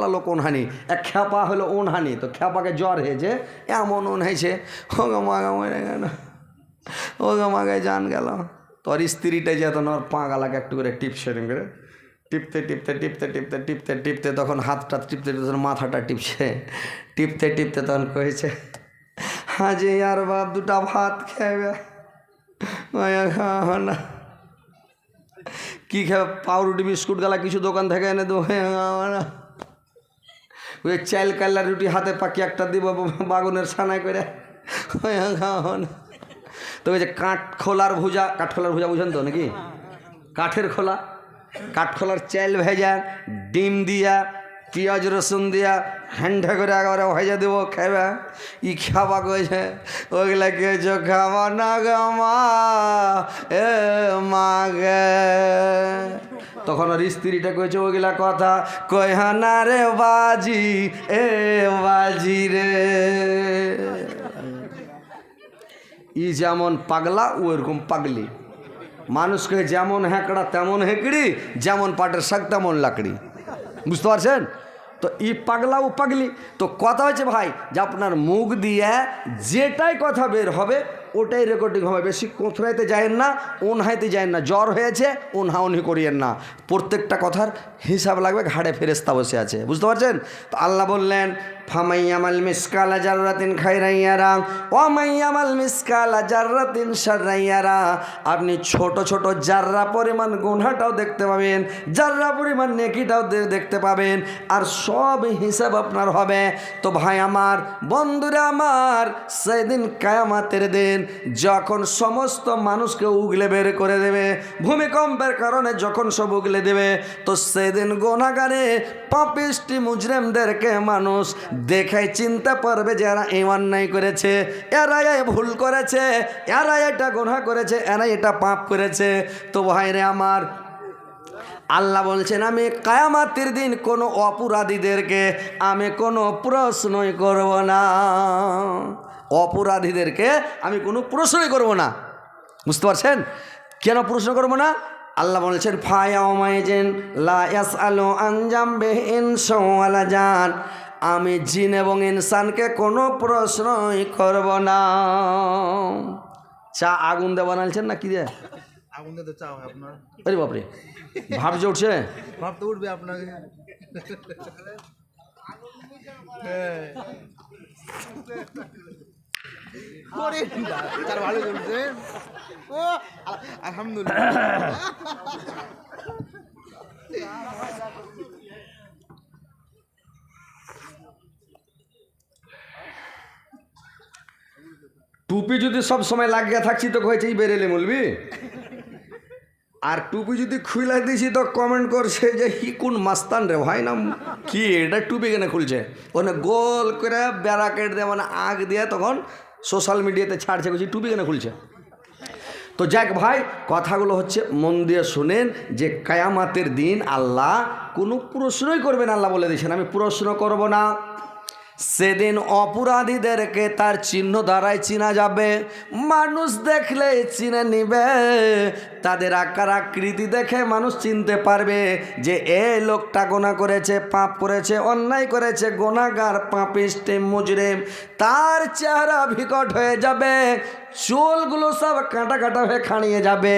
লোক হানি এক খ্যাপা হলো হানি তো খ্যাপাকে জ্বর হয়েছে, এমন উন হয়েছে। ওগো মাগা মরে গেল। ওগো মাগায় জান গেল। তোর স্ত্রীটা যেত না ওর পা গালাকে একটু করে টিপছে করে। টিপতে টিপতে টিপতে টিপতে টিপতে টিপতে তখন হাতটা টিপতে টিপতে মাথাটা টিপছে। টিপতে টিপতে তখন কয়েছে হাজি আর বাপ দুটা ভাত খাবে। খাওয়া না। কি খাবে পাউরুটি, বিস্কুট গালা কিছু দোকান থেকে এনে দেবো না। ওই চাল কাল্লা রুটি হাতে পাকি একটা দিব, বাগুনের ছানায় করে। মায়া খাওয়া না তো ওই যে কাঠ খোলার ভুজা কাঠখোলার ভুজা বুঝেন তো নাকি? কাঠের খোলা। কাঠখোলার চাল ভেজা, ডিম দিয়া, পেঁয়াজ রসুন দিয়া হ্যান্ডা করে একেবারে ভেজা দেবো, খাইবা। ই খাবা কইছে, ওগুলা কেছো খাবা না গামা এ মাগে তখন ওর স্ত্রীটা কইছে, ওগুলা কথা কইহা না রে বাজি, এ বাজি রে। ই যেমন পাগলা, ও এরকম পাগলি। মানুষকে যেমন হ্যাঁকড়া, তেমন হেঁকড়ি, যেমন পাটের শাক, তেমন লাকড়ি। বুঝতে পারছেন? তো ই পাগলা, ও পাগলি। তো কথা হচ্ছে ভাই, যে আপনার মুখ দিয়ে যেটাই কথা বের হবে ওটাই রেকর্ডিং হবে। বেশি কোথরাইতে যায়েন না ওনহাইতে যায়েন না। জ্বর হয়েছে হাউনি করিয়েন না। প্রত্যেকটা কথার হিসাব লাগবে, ঘাড়ে ফেরেস্তা বসে আছে। বুঝতে পারছেন? তো আল্লাহ বললেন ফামাইয়ামাল মিসকালা জাররাতিন খাইরাইয়ারা ওয়ামাইয়ামাল মিসকালা জাররাতিন সাররাইয়ারা আপনি ছোট ছোট জাররা পরিমাণ গুনাটাও দেখতে পাবেন, জাররা পরিমাণ নেকিটাও দেখতে পাবেন, আর সব হিসাব আপনার হবে। তো ভাই আমার, বন্ধুরা আমার, সেদিন কায়ামাতের দিন যখন সমস্ত মানুষকে উগলে বের করে দেবে, ভূমিকম্পের কারণে যখন সব উগলে দেবে, তো সেদিন গোনাগারে পাপিষ্টি মুজরেমদেরকে মানুষ দেখে চিনতে পারবে যে এরা এই অন্যায় করেছে এরা এই ভুল করেছে এরা এটা গোনা করেছে এরা এটা পাপ করেছে। তো ভাইরে আমার, আল্লাহ বলছেন, আমি কায়ামাতির দিন কোনো অপরাধীদেরকে, আমি কোনো প্রশ্নই করব না। অপরাধীদেরকে আমি কোনো প্রশ্নই করব না। বুঝতে পারছেন? কেন প্রশ্ন করব না? আল্লাহ বলেছেন বলছেন ফায়ামাইজেন লা ইয়াস আলো আঞ্জাম বেহিন সোয়ালা জান। আমি জিন এবং ইনসানকে কোনো প্রশ্নই করব না। চা আগুন দিয়ে বানালছেন না কি দিয়ে? আগুন তো চাও আপনার। আরে বাপরে ভাব যে উঠছে। ভাব তো উঠবে আপনাকে। ওরে ভালো চলছে। ও আলহামদুলিল্লাহ। টুপি যদি সব সময় লাগিয়ে থাকছি তো কয়েছে এই বেরেলে বলবি আর টুপি যদি খুলে দিছি তো কমেন্ট করছে যে, হি কোন মাস্তান রে ভাই না কি এটা টুপি কেন খুলছে? ওখানে গোল করে ব্যারাকেট দিয়ে মানে আগ দিয়ে তখন সোশ্যাল মিডিয়াতে ছাড়ছে বলছি টুপি কেন খুলছে? তো যাক ভাই, কথাগুলো হচ্ছে মন দিয়ে শুনেন যে কায়ামাতের দিন আল্লাহ কোনো প্রশ্নই করবেন আল্লাহ বলে দিয়েছেন। আমি প্রশ্ন করব না। সেদিন অপরাধীদেরকে তার চিহ্ন দ্বারাই চিনা যাবে। মানুষ দেখলে চিনে নিবে। তাদের আকার আকৃতি দেখে মানুষ চিনতে পারবে যে এ লোকটা গোনা করেছে, পাপ করেছে, অন্যায় করেছে, গোনাগার পাপিস্টে মুজরেম। তার চেহারা বিকট হয়ে যাবে, চুলগুলো সব কাঁটা কাঁটা হয়ে খাঁড়িয়ে যাবে,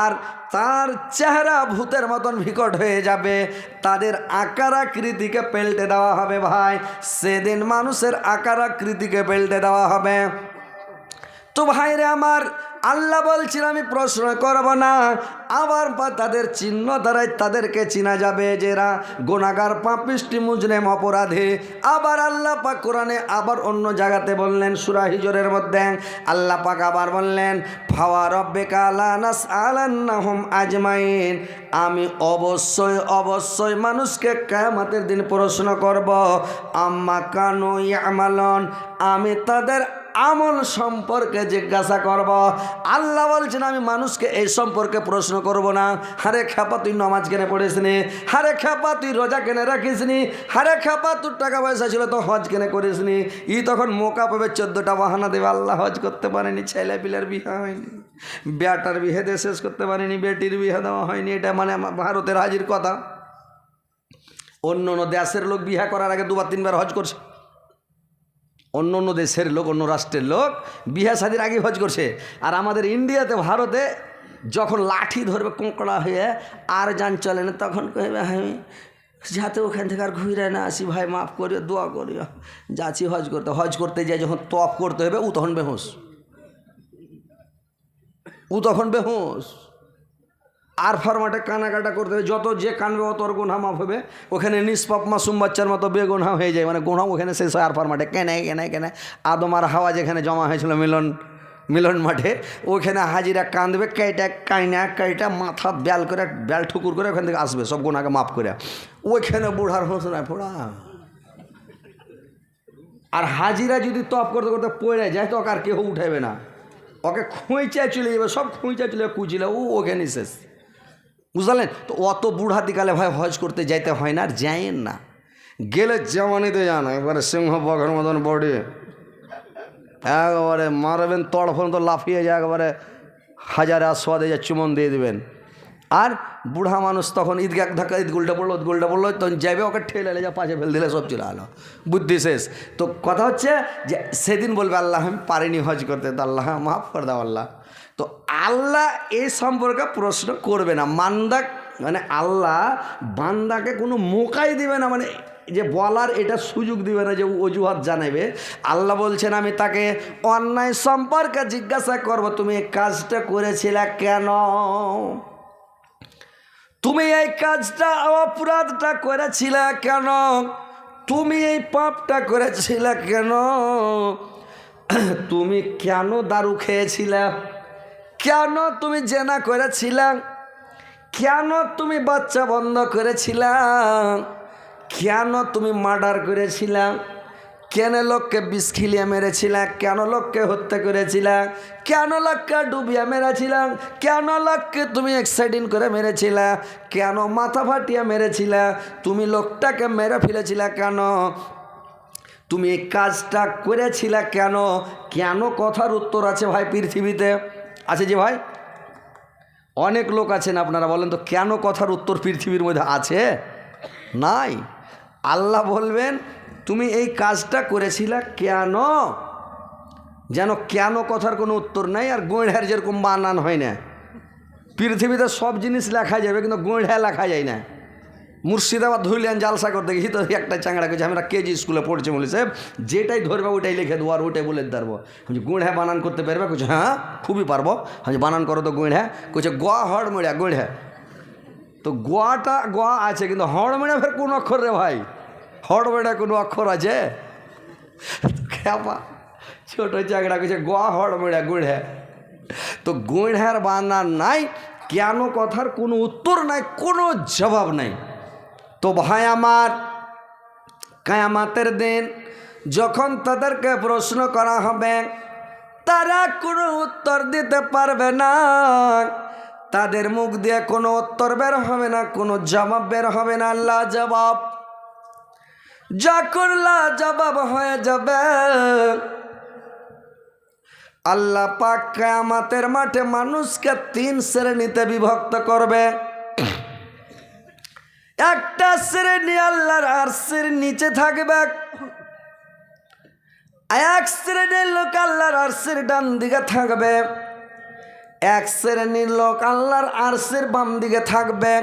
আর তার চেহারা ভূতের মতন বিকট হয়ে যাবে। তাদের আকার আকৃতিকে পেল্টে দেওয়া হবে ভাই, সেদিন মানুষের আকার আকৃতিকে পেল্টে দেওয়া হবে। তো ভাইরে আমার আল্লাহ বলছিল আমি প্রশ্ন করব না। আবার তাদের চিহ্ন দ্বারাই তাদেরকে চিনা যাবে যে এরা গোনাগার পাপিষ্টি, মুজরেম, অপরাধে। আবার আল্লাহ পাক কোরআনে আবার অন্য জায়গাতে বললেন, সুরা হিজরের মধ্যে। আল্লাহ পাক আবার বললেন, ফাওয়া রব্বে কালানাস আলান্নাহুম আজমাইন। আমি অবশ্যই অবশ্যই মানুষকে কেয়ামতের দিন প্রশ্ন করব, আম্মা কানু ইয়ামালন? আমি তাদের আমল সম্পর্কে জিজ্ঞাসা করব। আল্লাহ বলছেন, আমি মানুষকে এই সম্পর্কে প্রশ্ন করব না। হারে খেপা, তুই নমাজ কেনে পড়িস নি হারে খেপা, তুই রোজা কেনে রাখিস নি হারে খেপা, তোর টাকা পয়সা ছিল তো হজ কেনে করিস নি ই তখন মোকা পাবে চোদ্দোটা বাহানা দেবে। আল্লাহ হজ করতে পারেনি, ছেলে পিলের বিয়ে হয়নি। বেটার বিয়ে দিয়ে শেষ করতে পারেনি, বেটির বিয়ে দেওয়া হয়নি। এটা মানে ভারতের হাজির কথা। অন্য অন্য দেশের লোক বিহা করার আগে দুবার, তিনবার হজ করছে। অন্য অন্য দেশের লোক, অন্য রাষ্ট্রের লোক বিহা শাদির আগে হজ করছে। আর আমাদের ইন্ডিয়াতে, ভারতে যখন লাঠি ধরবে, কোঁকড়া হয়ে আর যান চলে না, তখন কহবে আমি যাতে ওখান থেকে আর ঘুরে না আসি, ভাই, মাফ করিও, দোয়া করিও। যাচ্ছি হজ করতে হজ করতে যাই যখন তপ করতে হবে, ও তখন বেহুস ও তখন বেহুস আর ফরমাটে কানাকাটা করতে হবে। যত যে কানবে অত গোনা মাফ হবে। ওখানে নিষ্পাপ মাসুম বাচ্চার মতো বেগুনা হয়ে যায়। মানে গোনা ওখানে শেষ হয় আর ফরমাটে কেনে কেনে কেনে। আদম আর হাওয়া যেখানে জমা হয়েছিল মিলন মিলন মাঠে, ওখানে হাজিরা কাঁদবে, কাইটা কাইনা, কাইটা মাথা ব্যাল করে, ব্যাল ঠুকুর করে ওখান থেকে আসবে, সব গোনাকে মাফ করে। ওইখানে বুড়ার হোস না ফোড়া। আর হাজিরা যদি তপ করতে করতে পড়ে যায়, তো ওকে আর কেউ উঠাবে না। ওকে খুঁইচায় চলে যাবে, সব খুঁইচায় চলে যাবে, কুচিলে, ও ওখানে শেষ। বুঝলেন? তো অত বুড়া দিকালে ভাই হজ করতে যাইতে হয় না, আর যায়েন না। গেলে যেমনইতে যান, একবারে সিংহ বঘের মতন বডি। একবারে মারবেন, তড়ফন তো লাফিয়ে যায়, একবারে হাজারে আস্বাদে যা চুমন দিয়ে দেবেন। আর বুড়া মানুষ তখন ঈদগাহ ধাক্কা, ঈদ গোলটা পড়ল গুলটা পড়ল, তখন যাবে ওকে ঠেলে এলে যা পাশে ফেল দিলে, সব চলে আলো। বুদ্ধি শেষ। তো কথা হচ্ছে যে, সেদিন বলবে, আল্লাহ, আমি পারিনি হজ করতে। তো আল্লাহ, মাফ করে দাও আল্লাহ। তো আল্লাহ এই সম্পর্কে প্রশ্ন করবে না। মান্দা মানে আল্লাহ বান্দাকে কোনো মোকাই দিবে না মানে যে বলার এটা সুযোগ দিবে না, যে অজুহাত জানাবে আল্লাহ বলছেন, আমি তাকে অন্যায় সম্পর্কে জিজ্ঞাসা করব। তুমি এই কাজটা করেছিলে কেন? তুমি এই কাজটা, অপরাধটা করেছিলে কেন? তুমি এই পাপটা করেছিলে কেন? তুমি কেন দারু খেয়েছিলে? কেন তুমি জেনা করেছিলে কেন তুমি বাচ্চা বন্ধ করেছিলে কেন তুমি মার্ডার করেছিলে কেন লোককে বিষ খিলিয়ে মেরেছিলাম? কেন লোককে হত্যা করেছিলাম? কেন লোককে ডুবিয়া মেরেছিলাম? কেন লোককে তুমি এক্সাইডিং করে মেরেছিলা? কেন মাথা ফাটিয়ে মেরেছিলা? তুমি লোকটাকে মেরে ফেলেছিলা কেন? তুমি এই কাজটা করেছিলা কেন? কেন কথার উত্তর আছে ভাই পৃথিবীতে? আছে যে ভাই? অনেক লোক আছেন আপনারা বলেন তো, কেন কথার উত্তর পৃথিবীর মধ্যে আছে? নাই। আল্লাহ বলবেন, তুমি এই কাজটা করেছিলা কেন? যেন কেন কথার কোনো উত্তর নাই আর গোঁড়ার যেরকম বানান হয় না। পৃথিবীতে সব জিনিস লেখা যাবে, কিন্তু গোঁড়া লেখা যায় না। মুর্শিদাবাদ ধুইলেন জালসা গেছি তো একটা চাংড়া করছে আমরা কেজি স্কুলে পড়ছে বলেছে যেটাই ধরবে, ওইটাই লিখে দেবো, আর ওইটাই বলে দেবো। আমি গুঁড়া বানান করতে পারবে? কইছে হ্যাঁ খুবই পারব। আমি বানান করো তো গুঁড়া কইছে, গোয়া হড় মুড়া গুঁড়া তো গোয়াটা, গোয়া আছে, কিন্তু হড় মুড়া ফের কোন অক্ষর রে ভাই? হড় মুড়া কোনো অক্ষর আছে? খেপা, ছোট চাকরা কইছে, গোয়া হড় মুড়া গুঁড়া তো গুঁড়ার বানান নাই, কেন কথার কোনো উত্তর নাই, কোনো জবাব নাই। তো ভাই আমার, কায়ামাতের দিন যখন তাদেরকে প্রশ্ন করা হবে, তারা কোনো উত্তর দিতে পারবে না। তাদের মুখ দিয়ে কোনো উত্তর বের হবে না, কোনো জবাব বের হবে না। আল্লাহ জবাব যখন জবাব হয়ে যাবে, আল্লাহ পাক কায়ামাতের মাঠে মানুষকে তিন শ্রেণীতে বিভক্ত করবে। একটা শ্রেণি আল্লাহর আরশের নিচে থাকবে। এক শ্রেণির লোক আল্লাহর আরশের ডান দিকে থাকবে। এক শ্রেণির লোক আল্লাহর আরশের বাম দিকে থাকবে।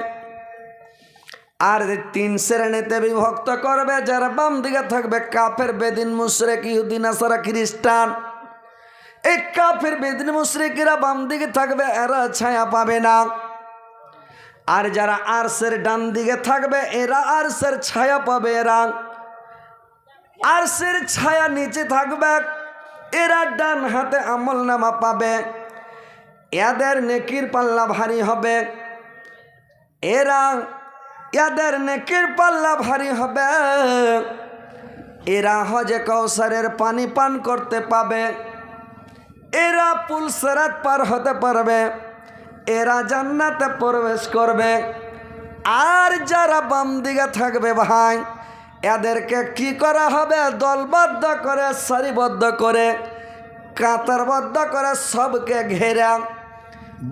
আর তিন শ্রেণীতে বিভক্ত করবে, যারা বাম দিকে থাকবে, কাফের, বেদিন, মুশরেক ইহুদিন আসারা খ্রিস্টান। এই কাফের, বেদিন, মুশরিকেরা বাম দিকে থাকবে, এরা ছায়া পাবে না। আর যারা আরসের ডান দিকে থাকবে, এরা আরসের ছায়া পাবে এরা। আরসের ছায়া নিচে থাকবে, এরা ডান হাতে আমল নামা পাবে। এদের নেকির পাল্লা ভারী হবে। এরা এদের নেকির পাল্লা ভারী হবে। এরা হজে কৌসারের পানি পান করতে পাবে। এরা পুলসরাত পার হতে পারবে। এরা জান্নাতে প্রবেশ করবে। আর যারা বাম দিকে থাকবে ভাই, এদেরকে কি করা হবে? দলবদ্ধ করে, সারিবদ্ধ করে, কাতারবদ্ধ করে সবকে ঘেরা,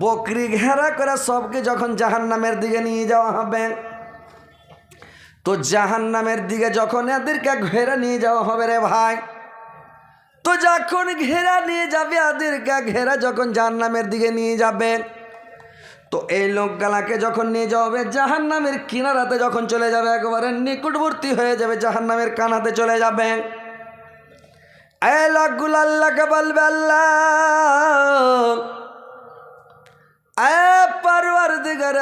বকরি ঘেরা করে সবকে যখন জাহান্নামের দিকে নিয়ে যাওয়া হবে, তো জাহান নামের দিকে যখন এদেরকে ঘেরা নিয়ে যাওয়া হবে রে ভাই, তো যখন ঘেরা নিয়ে যাবে, এদেরকে ঘেরা যখন জাহান নামের দিকে নিয়ে যাবে তো এই লোকগুলাকে যখন নিয়ে যাওয়া হবে জাহান নামের কিনারাতে যখন চলে যাবে, একেবারে নিকটবর্তী হয়ে যাবে জাহান নামের কানাতে চলে যাবে। এই লোকগুলো আল্লাহকে বলবে, আল্লাহ দিগার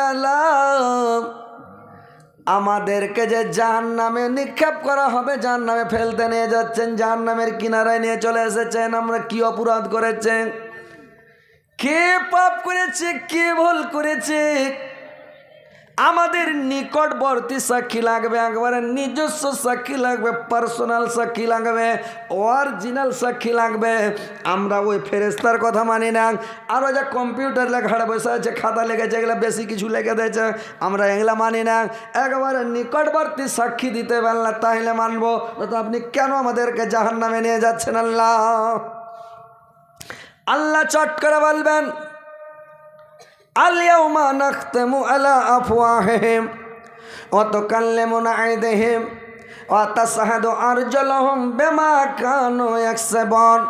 আমাদেরকে যে জাহান নামে নিক্ষেপ করা হবে জাহান নামে ফেলতে নিয়ে যাচ্ছেন জাহান নামের কিনারায় নিয়ে চলে এসেছেন, আমরা কি অপরাধ করেছেন? কে পাপ করেছে, কে ভুল করেছে? আমাদের নিকটবর্তী সাক্ষী লাগবে, একবারে নিজস্ব সাক্ষী লাগবে পার্সোনাল সাক্ষী লাগবে অরিজিনাল সাক্ষী লাগবে। আমরা ওই ফেরেস্তার কথা মানি না। আরও যে কম্পিউটার লেখাটা বসে আছে, খাতা লেগেছে, এগুলো বেশি কিছু লেগে দিয়েছে আমরা এগুলো মানি না। একবারে নিকটবর্তী সাক্ষী দিতে পারলে তাহলে মানবো তো আপনি কেন আমাদেরকে জাহান নামে নিয়ে যাচ্ছেন আল্লাহ? আল্লাহ চট করে বলবেন আলিয়াউমা নাখতেমু আলা আফওয়াহিহিম ওয়া তুকাল্লিমুনা আইদিহিম ওয়া তাশহাদু আরজুলুহুম বিমা এক সেবন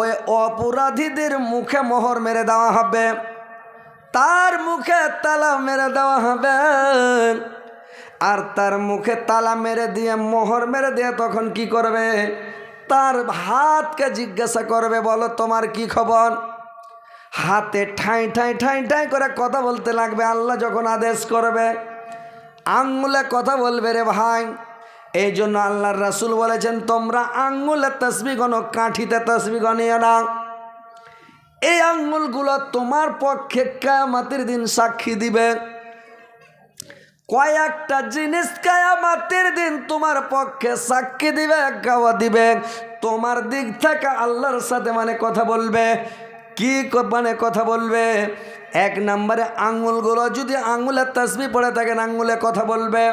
ওই অপরাধীদের মুখে মোহর মেরে দেওয়া হবে, তার মুখে তালা মেরে দেওয়া হবে, আর তার মুখে তালা মেরে দিয়ে মোহর মেরে দিয়ে তখন কি করবে? তার হাতকে জিজ্ঞাসা করবে, বলো, তোমার কি খবর? হাতে ঠাঁই, ঠাই, ঠাঁই ঠাঁই করে কথা বলতে লাগবে। আল্লাহ যখন আদেশ করবে, আঙ্গুলে কথা বলবে রে ভাই। এই জন্য আল্লাহর রাসুল বলেছেন, তোমরা আঙ্গুলে তসবি গণ, কাঠিতে তসবি গণিও না। এই আঙ্গুলগুলো তোমার পক্ষে কায়ামাতের দিন সাক্ষী দিবে। কয়েকটা জিনিস কায়ামাতের দিন তোমার পক্ষে সাক্ষী দিবে, গাওয়া দিবে। তোমার দিক থেকে আল্লাহর সাথে মানে কথা বলবে। কি মানে কথা বলবে? এক নম্বরে আঙুলগুলো, যদি আঙুলের তসবি পড়ে থাকেন, আঙুলে কথা বলবে।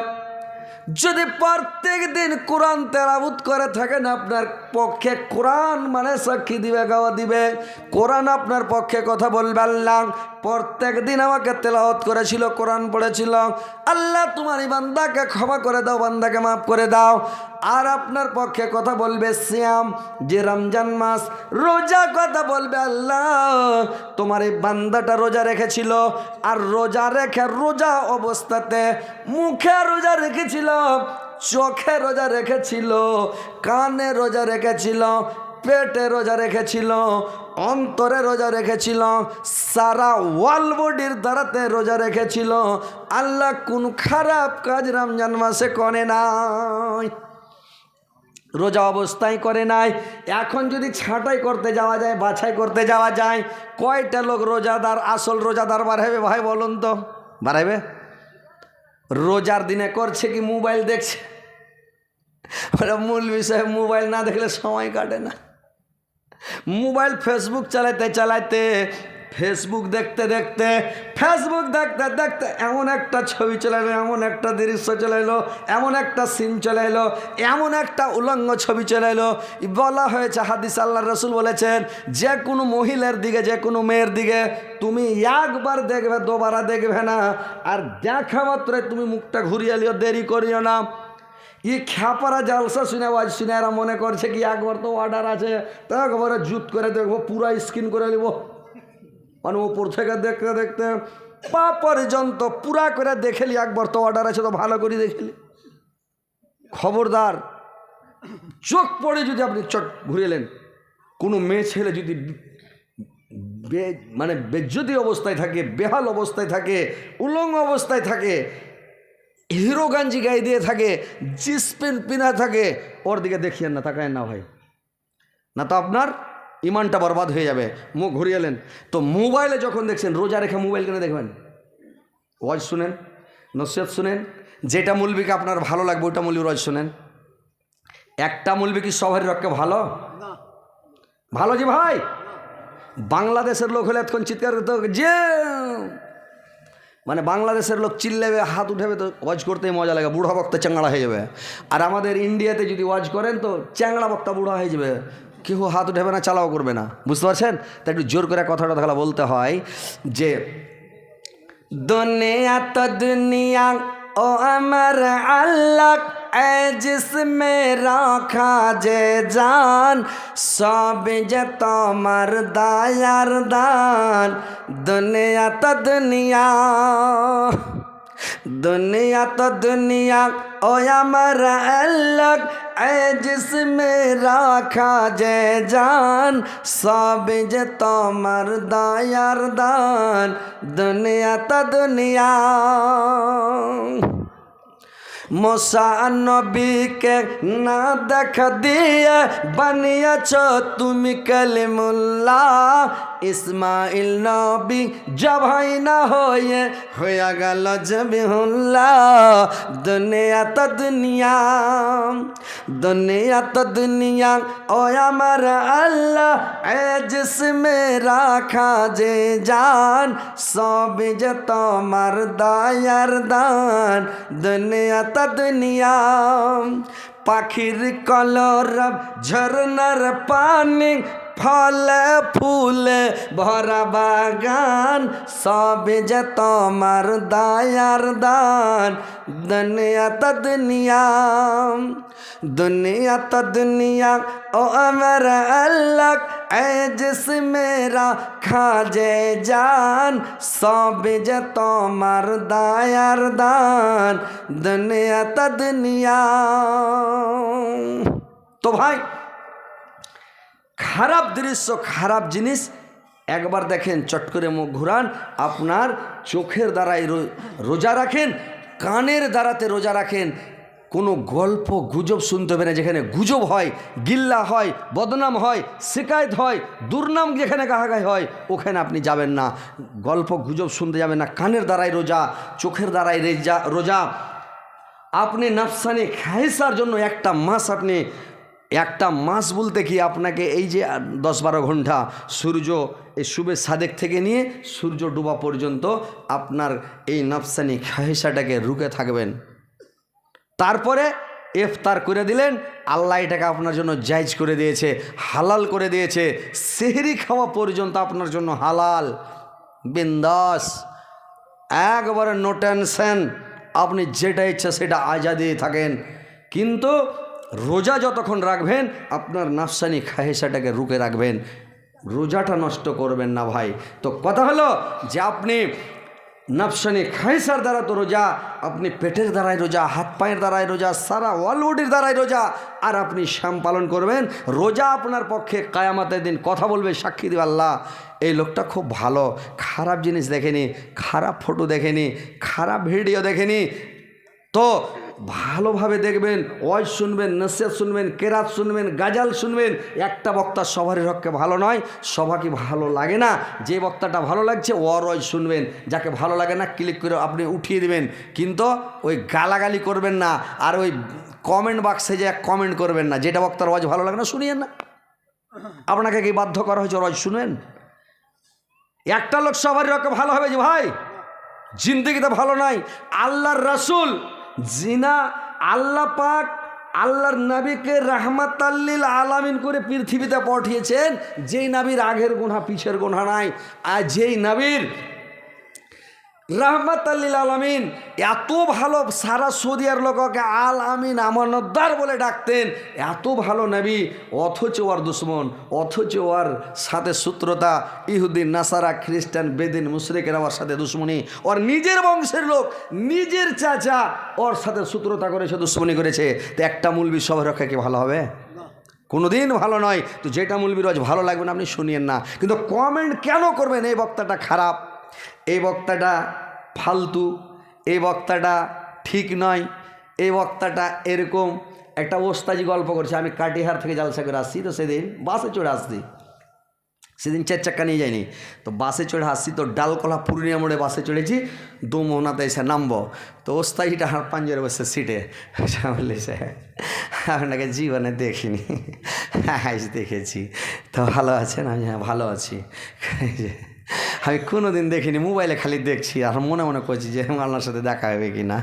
যদি প্রত্যেক দিন কোরআন তেলাবুত করে থাকেন, আপনার পক্ষে কোরআন মানে সাক্ষী দিবে, গাওয়া দিবে। কোরআন আপনার পক্ষে কথা বলবে আল্লাহ। প্রত্যেক দিন আমাকে তেলাওয়াত করেছিল, কোরআন পড়েছিল। আল্লাহ, তোমার এই বান্দাকে ক্ষমা করে দাও, বান্দাকে মাফ করে দাও। আর আপনার পক্ষে কথা বলবে শ্যাম যে রমজান মাস, রোজা কথা বলবে আল্লাহ। তোমার এই বান্দাটা রোজা রেখেছিল। আর রোজা রেখে রোজা অবস্থাতে মুখে রোজা রেখেছিল। চোখে রোজা রেখেছিল, কানে রোজা রেখেছিল, পেটে রোজা রেখেছিল, অন্তরে রোজা রেখেছিল, সারা ওয়াল বডির দ্বারাতে রোজা রেখেছিল। আল্লাহ কোন খারাপ কাজ রমজান মাসে করে নাই। রোজা অবস্থায় করে নাই। এখন যদি ছাঁটাই করতে যাওয়া যায়, বাছাই করতে যাওয়া যায়, কয়টা লোক রোজাদার, আসল রোজাদার বাড়াবে ভাই বলুন তো? বাড়াবে রোজার দিনে করছে কি মোবাইল দেখছে? মূল বিষয়, মোবাইল না দেখলে সময় কাটে না। মোবাইল ফেসবুক চালাইতে চালাতে ফেসবুক দেখতে দেখতে ফেসবুক দেখতে দেখতে এমন একটা ছবি চলে এলো, এমন একটা দৃশ্য চলে এলো, এমন একটা সিন চলে এলো, এমন একটা উলঙ্গ ছবি চলে এলো। বলা হয়েছে, হাদিস আল্লাহ রসুল বলেছেন, যে কোনো মহিলার দিকে, যে কোনো মেয়ের দিকে তুমি একবার দেখবে, দোবারা দেখবে না। আর দেখা মাত্রই তুমি মুখটা ঘুরিয়ে লিও দেরি করিও না। ই খ্যাপারা জালসা শুনে আজ শুনে, এরা মনে করছে কি একবার তো অর্ডার আছে। তো একবারে জুত করে দেখব, পুরা স্ক্রিন করে নেব। মানে উপর থেকে দেখতে দেখতে পা পর্যন্ত পুরা করে দেখেলি, একবার তো অর্ডার আছে তো ভালো করে দেখেলি। খবরদার, চোখ পড়ে যদি আপনি চোখ ঘুরেলেন কোনো মেয়ে ছেলে যদি মানে বেজ্জতি অবস্থায় থাকে, বেহাল অবস্থায় থাকে, উলঙ্গ অবস্থায় থাকে, হিরো গাঞ্জি গায়ে দিয়ে থাকে, জিন্স প্যান্ট পিনা থাকে, ওর দিকে দেখিয়েন না তাকায় না ভাই। না তো আপনার ইমানটা বরবাদ হয়ে যাবে। মুখ ঘুরিয়েলেন তো মোবাইলে যখন দেখছেন রোজা রেখে মোবাইল কেন দেখবেন? ওয়াজ শুনেন নসিহত শুনেন যেটা মুলবিকে আপনার ভালো লাগবে ওটা মুলবি রোজ শুনেন। একটা মুলবি কি সবার রক্ষে ভালো? ভালো যে ভাই? বাংলাদেশের লোক হলে এতক্ষণ চিৎকার করতে যে মানে বাংলাদেশের লোক চিল্লেবে হাত উঠাবে তো ওয়াজ করতেই মজা লাগে বুড়া বক্তা চ্যাংড়া হয়ে যাবে। আর আমাদের ইন্ডিয়াতে যদি ওয়াজ করেন তো চ্যাংড়া বক্তা বুড়া হয়ে যাবে। কেউ হাত উঠাবে না, চালাও করবে না। বুঝতে পারছেন? তা একটু জোর করে কথাটা তাহলে বলতে হয় যে, দুনিয়া তো দুনিয়া, ও আমার আল্লাহ জিসমে রাখা যে জান, সব যে তোমার দায়ার দান। দুনিয়া তো দুনিয়া দুনিয়া তো দুনিয়া ओ अमर अलग ए जिसमें राखा जे जान सब जे তোমার দায়ার দান দুনিয়া তো দুনিয়া মোসা নবীকে না দেখা দিয়ে বানিয়েছ তুমি কালিমুল্লা ইসমাইল নবী জবাই না হয়ে হয়ে গেল জবিহুল্লা দুনিয়া তো দুনিয়া। দুনিয়া তো দুনিয়া ও আমার আল্লাহ এ জিসমে রাখা যে জান সব যে তোমার দায়ার দান দুনিয়া তো দুনিয়া পাখির কলরব ঝরনার পানি ফলে, ফুলে, ভরা বাগান, সব যে তোমার দায়ার দান। দুনিয়া তো দুনিয়া দুনিয়া তো দুনিয়া, ও আমার আল্লাহ রাখা যে জান। সব যে তোমার দায়ার দান, দুনিয়া তো দুনিয়া। তো ভাই খারাপ দৃশ্য, খারাপ জিনিস, একবার দেখেন, চট করে মুখ ঘুরান, আপনার চোখের দ্বারাই রোজা রাখেন, কানের দ্বারাতে রোজা রাখেন। কোনো গল্প, গুজব শুনতে হবে না, যেখানে গুজব হয়, গিল্লা হয়, বদনাম হয়, শিকায়ত হয়, দুর্নাম যেখানে গাহাগাই হয়, ওখানে আপনি যাবেন না। গল্প, গুজব শুনতে যাবেন না, কানের দ্বারাই রোজা, চোখের দ্বারাই রেজা, রোজা। আপনি নাফসানি খাইসার জন্য একটা মাস আপনি একটা মাস বলতে কি আপনাকে এই যে দশ বারো ঘণ্টা সূর্য এই শুভে সাদেক থেকে নিয়ে সূর্য ডুবা পর্যন্ত আপনার এই নাফসানি খাহিসাটাকে রুকে থাকবেন। তারপরে ইফতার করে দিলেন, আল্লাহ এটাকে আপনার জন্য জায়জ করে দিয়েছে, হালাল করে দিয়েছে, সেহরি খাওয়া পর্যন্ত আপনার জন্য হালাল। বিন্দাস, একবারে নো টেনশন আপনি যেটা ইচ্ছা সেটা আজাদি থাকেন। কিন্তু রোজা যতক্ষণ রাখবেন, আপনার নাফসানি খাহেসাটাকে রুখে রাখবেন। রোজাটা নষ্ট করবেন না ভাই। তো কথা হলো যে আপনি নাফসানি খাইসার দ্বারা তো রোজা, আপনি পেটের দ্বারাই রোজা, হাত পায়ের দ্বারাই রোজা, সারা ওয়ালবডির দ্বারাই রোজা, আর আপনি শ্যাম পালন করবেন, রোজা আপনার পক্ষে কায়ামাতের দিন কথা বলবে, সাক্ষী দিবে আল্লাহ। এই লোকটা খুব ভালো, খারাপ জিনিস দেখেনি, খারাপ ফটো দেখেনি, খারাপ ভিডিও দেখেনি। তো ভালোভাবে দেখবেন, ওয়াজ শুনবেন নসিয়াত শুনবেন, কেরাত শুনবেন, গাজাল শুনবেন। একটা বক্তা সবারই পক্ষে ভালো নয় সবাকে ভালো লাগে না? যে বক্তাটা ভালো লাগছে ওর ওয়াজ শুনবেন। যাকে ভালো লাগে না, ক্লিক করে আপনি উঠিয়ে দেবেন। কিন্তু ওই গালাগালি করবেন না, আর ওই কমেন্ট বাক্সে যে কমেন্ট করবেন না, যেটা বক্তার ওয়াজ ভালো লাগে না, শুনিয়েন না। আপনাকে কি বাধ্য করা হয়েছে, ওয়াজ শুনেন? একটা লোক সবারই পক্ষে ভালো হবে যে ভাই, জিন্দগিতে ভালো নাই, আল্লাহর রাসূল জিনা আল্লাহ পাক আল্লাহর নবীকে রাহমাত আল্লিল আলামিন করে পৃথিবীতে পাঠিয়েছেন। যেই নাবির আগের গোনা পিছের গোনা নাই। আর যেই নবীর রহমত আল্লিল আলমিন, এত ভালো সারা সৌদিয়ার লোককে আল আমিন আমানদ্দার বলে ডাকতেন, এত ভালো নবী, অথচ ওর দুশ্মন, অথচ ওর সাথে সূত্রতা ইহুদিন নাসারা, খ্রিস্টান, বেদিন, মুশরিকের ওর সাথে দুশ্মনী, ওর নিজের বংশের লোক, নিজের চাচা, ওর সাথে সূত্রতা করেছে দুশ্মনী করেছে, তো একটা মূলবি সবার রক্ষা কি ভালো হবে? কোনোদিন ভালো নয়, তো যেটা মূলবি রোজ ভালো লাগবে না, আপনি শুনিয়েন না, কিন্তু কমেন্ট কেন করবেন? এই বক্তাটা খারাপ। এই বক্তাটা ফালতু এই বক্তাটা ঠিক নয় এই বক্তাটা এরকম একটা ওস্তাজি গল্প করছে। আমি কাটিহার থেকে জালসা করে আসছি, তো সেদিন বাসে চড়ে আসছি। সেদিন চার চাক্কা নিয়ে যাইনি। তো বাসে চড়ে আসছি, তো ডালকলা পূর্ণিয়া মোড়ে বাসে চড়েছি দু মোহনাতে এসে নামবো। তো ওস্তাজিটা হার পাঞ্জরে বসে সিটে। বললি, সে, আপনাকে জীবনে দেখিনি। হ্যাঁ দেখেছি। তো ভালো আছেন? আমি হ্যাঁ ভালো আছি। আমি কোনো দিন দেখিনি, মোবাইলে খালি দেখছি আর মনে মনে করছি যে আল্লাহর সাথে দেখা হবে কি না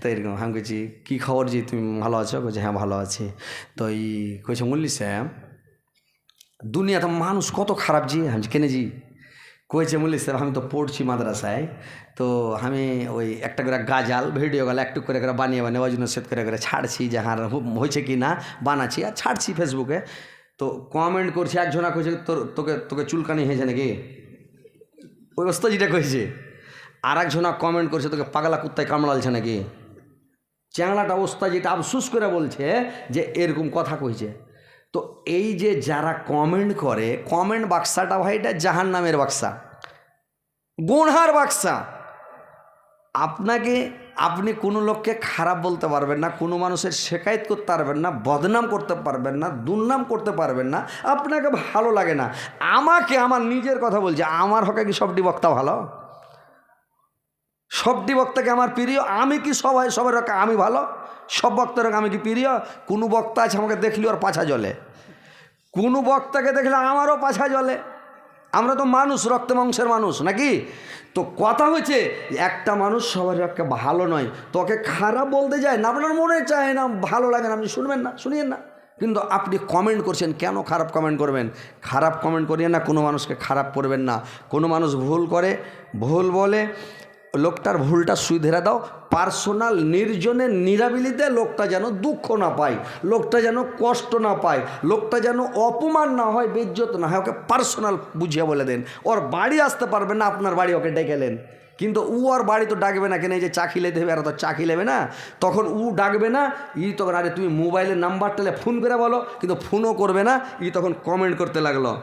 তো এরকম, আমি বলছি কী খবর জি? তুমি ভালো আছো? বলছি হ্যাঁ ভালো আছি। তো এই কইছে মুল্লি স্যাম দুনিয়াতে মানুষ কত খারাপ জি? আমি কেনে জি? কয়েছে মুলি স্যার আমি তো পড়ছি মাদ্রাসায়। তো আমি ওই একটা করে গাজাল, ভিডিও গেল একটু করে করে বানিয়ে বানিয়ে ওই জন্য সেট করে করে ছাড়ছি যে হ্যাঁ হয়েছে কি না বানাচ্ছি আর ছাড়ছি ফেসবুকে তো কমেন্ট করছি, একজনা কইছে, তোর, তোকে তোকে চুলকানি হয়েছে নাকি? ওই যেটা কইছে আর একজনা কমেন্ট করছে, তোকে পাগলা কুত্তায় কামড়ালছে নাকি? চ্যাংলাটা যেটা আফসুস করে বলছে যে এরকম কথা কইছে। তো এই যে যারা কমেন্ট করে কমেন্ট বাক্সাটা ভাই এটা জাহান নামের বাক্সা। গুনহার বাক্সা। আপনাকে আপনি কোনো লোককে খারাপ বলতে পারবেন না, কোনো মানুষের শেকায়ত করতে পারবেন না, বদনাম করতে পারবেন না, দুর্নাম করতে পারবেন না, আপনাকে ভালো লাগে না। আমাকে আমার নিজের কথা বলছে, আমার হকে কি সবটি বক্তা ভালো? সবটি বক্তাকে আমার প্রিয়, আমি কি সবাই সবার রকম আমি ভালো? সব বক্তার আমি কি প্রিয়? কোনো বক্তা আছে আমাকে দেখলি ওর পাছা জলে কোনো বক্তাকে দেখলে আমারও পাছা জলে আমরা তো মানুষ, রক্ত মাংসের মানুষ, নাকি? তো কথা হচ্ছে একটা মানুষ সবার একটা ভালো নয়, তোকে খারাপ বলতে যায় না, আপনার মনে চায় না, ভালো লাগে না, আপনি শুনবেন না, শুনিয়েন না। কিন্তু আপনি কমেন্ট করছেন, কেন খারাপ কমেন্ট করবেন? খারাপ কমেন্ট করিয়ে না, কোনো মানুষকে খারাপ করবেন না। কোনো মানুষ ভুল করে, ভুল বলে লোকটার ভুলটা সুধেরা দাও। পার্সোনাল নির্জনে নিরাবিলিতে লোকটা যেন দুঃখ না পায়, লোকটা যেন কষ্ট না পায়, লোকটা যেন অপমান না হয়, বেজ্জত না হয়, ওকে পার্সোনাল বুঝিয়ে বলে দেন। ওর বাড়ি আসতে পারবে না, আপনার বাড়ি ওকে ডেকেলেন কিন্তু উ আর বাড়ি তো ডাকবে না কেন, এই যে চা খিলে দেবে, আর তো চাকি খিলেবে না। তখন উ ডাকবে না, ই তখন, আরে তুমি মোবাইলের নাম্বার টেলে ফোন করে বলো। কিন্তু ফোনও করবে না, ই তখন কমেন্ট করতে লাগল।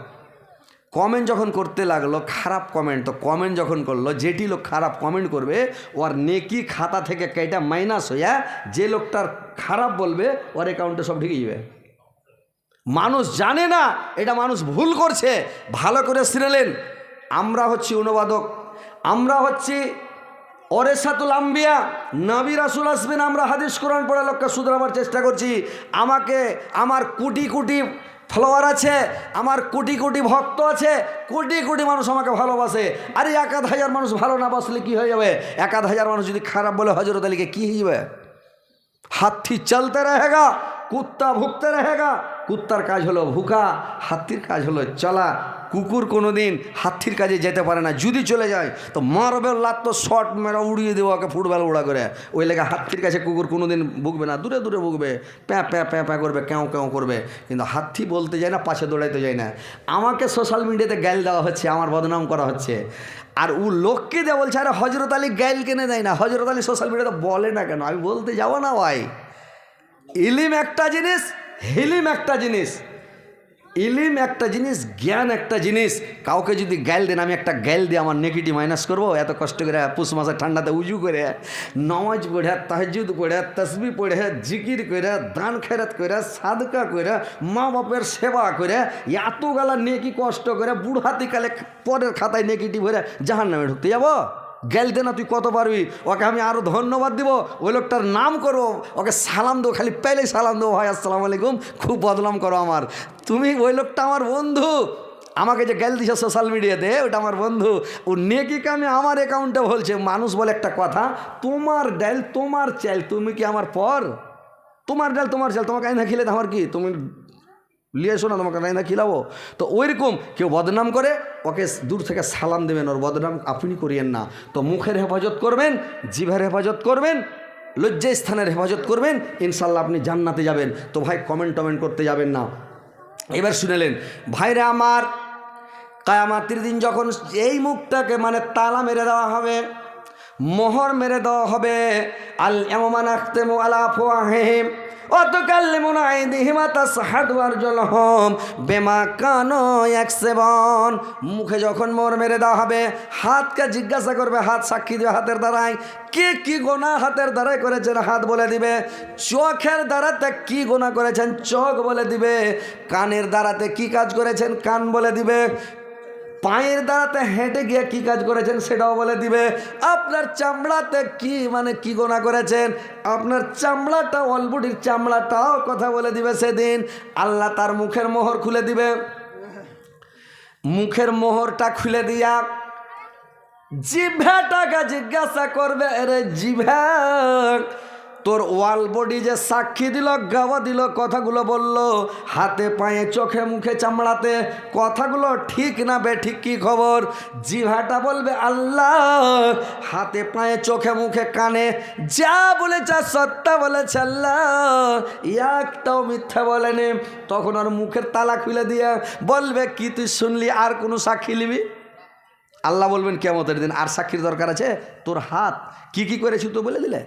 কমেন্ট যখন করতে লাগল, খারাপ কমেন্ট তো কমেন্ট যখন করল, যেটি লোক খারাপ কমেন্ট করবে, ওর নেকি খাতা থেকে কেটা মাইনাস হইয়া, যে লোকটার খারাপ বলবে, ওর অ্যাকাউন্টে সব ঢেকে যাবে মানুষ জানে না, এটা মানুষ ভুল করছে। ভালো করে শুনেলেন আমরা হচ্ছি অনুবাদক। আমরা হচ্ছি অরেসাতুল আম্বিয়া। নবী রাসুল আসবেন, আমরা হাদিস কোরআন পড়া লোককে শুধরাবার চেষ্টা করছি। আমাকে, আমার কোটি কোটি ফলোয়ার আছে, আমার কোটি কোটি ভক্ত আছে, কোটি কোটি মানুষ আমাকে ভালোবাসে। আরে একাধ হাজার মানুষ ভালো না বাসলে কী হয়ে যাবে? একাধ হাজার মানুষ যদি খারাপ বলে হজরত আলীকে কী হয়ে যাবে? হাতি চলতে রহেগা, কুত্তা ভুগতে রহেগা, কুত্তার কাজ হলো ভুকা হাতির কাজ হলো চলা কুকুর কোনো দিন হাতির কাজে যেতে পারে না, যদি চলে যায়, তো মারবে লাত, তো শট মেরা উড়িয়ে দেবো ওকে ফুটবল উড়া করে। ওই লেগে হাতির কাছে কুকুর কোনো দিন ভুগবে না, দূরে দূরে ভুগবে, প্যাঁ প্যাঁ প্যাঁ প্যাঁ করবে কেউ কেউ করবে। কিন্তু হাতি বলতে যায় না, পাশে দৌড়াইতে যায় না। আমাকে সোশ্যাল মিডিয়াতে গ্যাল দেওয়া হচ্ছে, আমার বদনাম করা হচ্ছে। আর ও লোককে দেওয়া বলছে, আরে হজরত আলী গ্যাল কেনে দেয় না? হজরত আলী সোশ্যাল মিডিয়াতে বলে না কেন? আমি বলতে যাব না ভাই। ইলিম একটা জিনিস, হিলিম একটা জিনিস। ইলিম একটা জিনিস, জ্ঞান একটা জিনিস। কাউকে যদি গাইল দেন, আমি একটা গাইল দিয়ে আমার নেগেটিভ মাইনাস করব। এত কষ্ট করে পুষ মাসে ঠান্ডাতে উজু করে, নমাজ পড়ে তাহজুদ পড়ে, তসবি পড়ে, জিকির করে, দান খেরাত করে, সাদকা করে, মা বাপের সেবা করে এত গালা নেকি কষ্ট করে বুড়হাতিকালে পরের খাতায় নেগেটিভ হয়ে জাহান নামে ঢুকতে যাব? গেলতে না, তুই কত পারবি? ওকে আমি আরও ধন্যবাদ দিব। ওই লোকটার নাম করো। ওকে সালাম দেবো খালি পেলেই সালাম দেবো ভাই, আসসালামু আলাইকুম। খুব বদনাম করো আমার। তুমি ওই লোকটা আমার বন্ধু। আমাকে যে গেল দিছে সোশ্যাল মিডিয়াতে ওটা আমার বন্ধু। ও নেকিকে আমি আমার অ্যাকাউন্টে বলছে, মানুষ বলে একটা কথা, তোমার ডাইল তোমার চাইল তুমি কি আমার পর? তোমার ডাল তোমার চাল, তোমাকে আইনা খেলে আমার কি? তুমি নিয়ে এসো না তোমাকে রাইনা খিলাবো তো ওইরকম কেউ বদনাম করে, ওকে দূর থেকে সালাম দেবেন, ওর বদনাম আপনি করিয়েন না। তো মুখের হেফাজত করবেন, জিভের হেফাজত করবেন লজ্জা স্থানের হেফাজত করবেন ইনশাল্লাহ আপনি জান্নাতে যাবেন। তো ভাই কমেন্ট টমেন্ট করতে যাবেন না। এবার শুনেলেন ভাইরা আমার, কায়ামাতির দিন যখন এই মুখটাকে মানে তালা মেরে দেওয়া হবে, মোহর মেরে দেওয়া হবে আল এমন আখতে মো আলা ফোয়াহেম অতকাল্লিমুন আইদিহিমা তাসহাদু আরজুলহুম, বেমা কানো ইয়াকসিবুন। মুখে যখন মোর মেরে দেওয়া হবে, হাতকে জিজ্ঞাসা করবে, হাত সাক্ষী দিবে হাতের দ্বারাই কে কি গোনা হাতের দ্বারাই করেছেন হাত বলে দিবে। চোখের দ্বারাতে কি গোনা করেছেন, চোখ বলে দিবে। কানের দ্বারাতে কি কাজ করেছেন, কান বলে দিবে। পায়ের দ্বারাতে হেঁটে গিয়ে কি কাজ করেছেন সেটাও বলে দিবে। আপনার চামড়াতে কি মানে কি গোনা করেছেন? আপনার চামড়াটা অলবুটির চামড়াটাও কথা বলে দিবে সেদিন। আল্লাহ তার মুখের মোহর খুলে দিবে। মুখের মোহরটা খুলে দিয়া জিভাটাকে জিজ্ঞাসা করবে রে জিভা তোর ওয়াল বডি যে সাক্ষী দিল, গাওয়া দিল, কথাগুলো বলল, হাতে পায়ে, চোখে মুখে চামড়াতে, কথাগুলো ঠিক না বে ঠিক কি খবর? জিভাটা বলবে, আল্লাহ, হাতে পায়ে, চোখে মুখে কানে, যা বলেছে, সত্য বলেছে আল্লাহ। একটাও মিথ্যা বলেনি। তখন ওর মুখের তালা খুলে দিয়ে বলবে, কি তুই শুনলি, আর কোনো সাক্ষী নিবি? আল্লাহ বলবেন কেমতের দিন আর সাক্ষীর দরকার আছে, তোর হাত কি কি করেছি তো বলে দিলে?